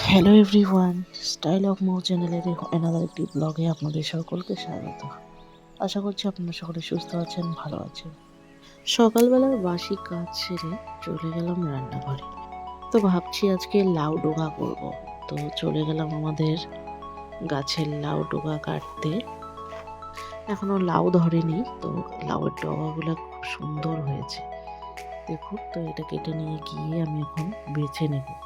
Hello everyone style of Mo চ্যানেলের another একটি ব্লগে আপনাদের সকলকে স্বাগত। আশা করছি আপনারা সকলে সুস্থ আছেন, ভালো আছেন। সকালবেলার বাসি কাজ সেরে চলে গেলাম রান্নাঘরে। তো ভাবছি আজকে লাউ ডোগা করব। তো চলে গেলাম আমাদের গাছের লাউ ডোগা কাটতে। এখনও লাউ ধরেনি, তো লাউয়ের ডগাগুলো খুব সুন্দর হয়েছে। দেখুন, তো এটা কেটে নিয়ে গিয়ে আমি এখন বেছে নেব।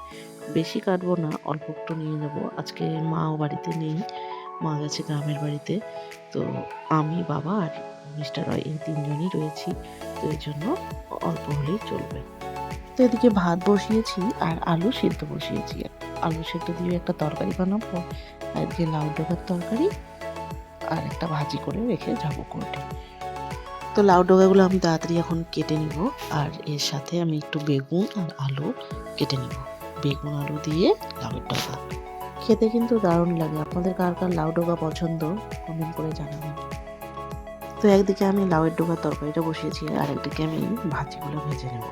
বেশি কাটবো না অল্প একটু নিয়ে নেব। আজকে মাও বাড়িতে নেই, মা গেছে গ্রামের বাড়িতে। তো আমি, বাবা আর মিস্টার রয় এই তিনজনই রয়েছি। তো এই জন্য অল্প হলেই চলবে। তো এদিকে ভাত বসিয়েছি আর আলু সেদ্ধ বসিয়েছি। আলু সেদ্ধ দিয়ে একটা তরকারি বানাবো। আর এদিকে লাউ ডোকার তরকারি আর একটা ভাজি করে রেখে যাব কোর্টে। তো লাউ ডোকাগুলো আমি তাড়াতাড়ি এখন কেটে নিব। আর এর সাথে আমি একটু বেগুন আর আলু কেটে নিব। বেগুন আলু দিয়ে লাউয়ের ডগা খেতে কিন্তু দারুণ লাগে। আপনাদের কার কার লাউ ডগা পছন্দ কমেন্ট করে জানাবেন। তো একদিকে আমি লাউয়ের ডোগার তরকারিটা বসিয়েছি, আর একদিকে আমি ভাজিগুলো ভেজে নেব।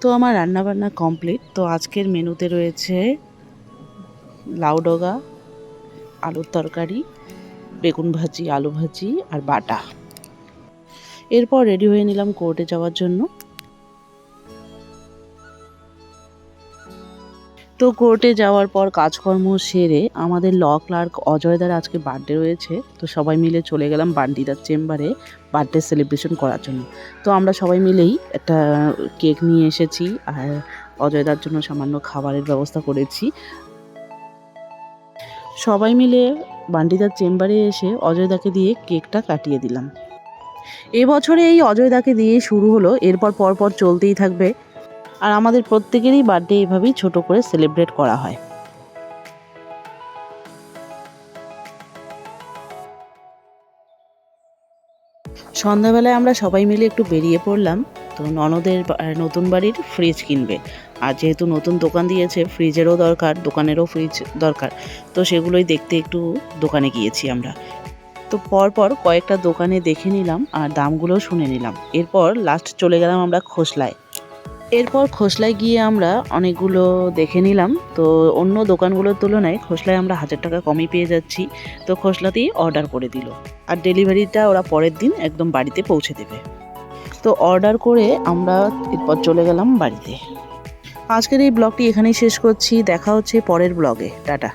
তো আমার রান্নাবান্না কমপ্লিট তো আজকের মেনুতে রয়েছে লাউ ডগা, আলুর তরকারি, বেগুন ভাজি, আলু ভাজি আর বাটা। এরপর রেডি হয়ে নিলাম কোর্টে যাওয়ার জন্য। তো কোর্টে যাওয়ার পর কাজকর্ম সেরে আমাদের ল ক্লার্ক অজয়দার আজকে বার্থডে রয়েছে, তো সবাই মিলে চলে গেলাম বান্ডিদার চেম্বারে বার্থডে সেলিব্রেশন করার জন্য। তো আমরা সবাই মিলেই একটা কেক নিয়ে এসেছি, আর অজয়দার জন্য সামান্য খাবারের ব্যবস্থা করেছি। সবাই মিলে বান্ডিদার চেম্বারে এসে অজয়দাকে দিয়ে কেকটা কাটিয়ে দিলাম। এবছরে এই অজয়দাকে দিয়ে শুরু হলো, এরপর পরপর চলতেই থাকবে। আর আমাদের প্রত্যেকেরই বার্থডে এভাবেই ছোট করে সেলিব্রেট করা হয়। সন্ধ্যাবেলায় আমরা সবাই মিলে একটু বেরিয়ে পড়লাম, তো ননদের নতুন বাড়ির ফ্রিজ কিনবে। আর যেহেতু নতুন দোকান দিয়েছে ফ্রিজেরও দরকার, দোকানেরও ফ্রিজ দরকার, তো সেগুলোই দেখতে একটু দোকানে গিয়েছি আমরা। তো পরপর কয়েকটা দোকানে দেখে নিলাম আর দামগুলো শুনে নিলাম। এরপর লাস্ট চলে গেলাম আমরা খোসলায়। এরপর খোসলায় গিয়ে আমরা অনেকগুলো দেখে নিলাম। তো অন্য দোকানগুলোর তুলনায় খোসলায় আমরা হাজার টাকা কমই পেয়ে যাচ্ছি। তো খোসলাতেই অর্ডার করে দিল। আর ডেলিভারিটা ওরা পরের দিন একদম বাড়িতে পৌঁছে দেবে। তো অর্ডার করে আমরা এরপর চলে গেলাম বাড়িতে। আজকের এই ব্লগটি এখানেই শেষ করছি। দেখা হচ্ছে পরের ব্লগে টাটা।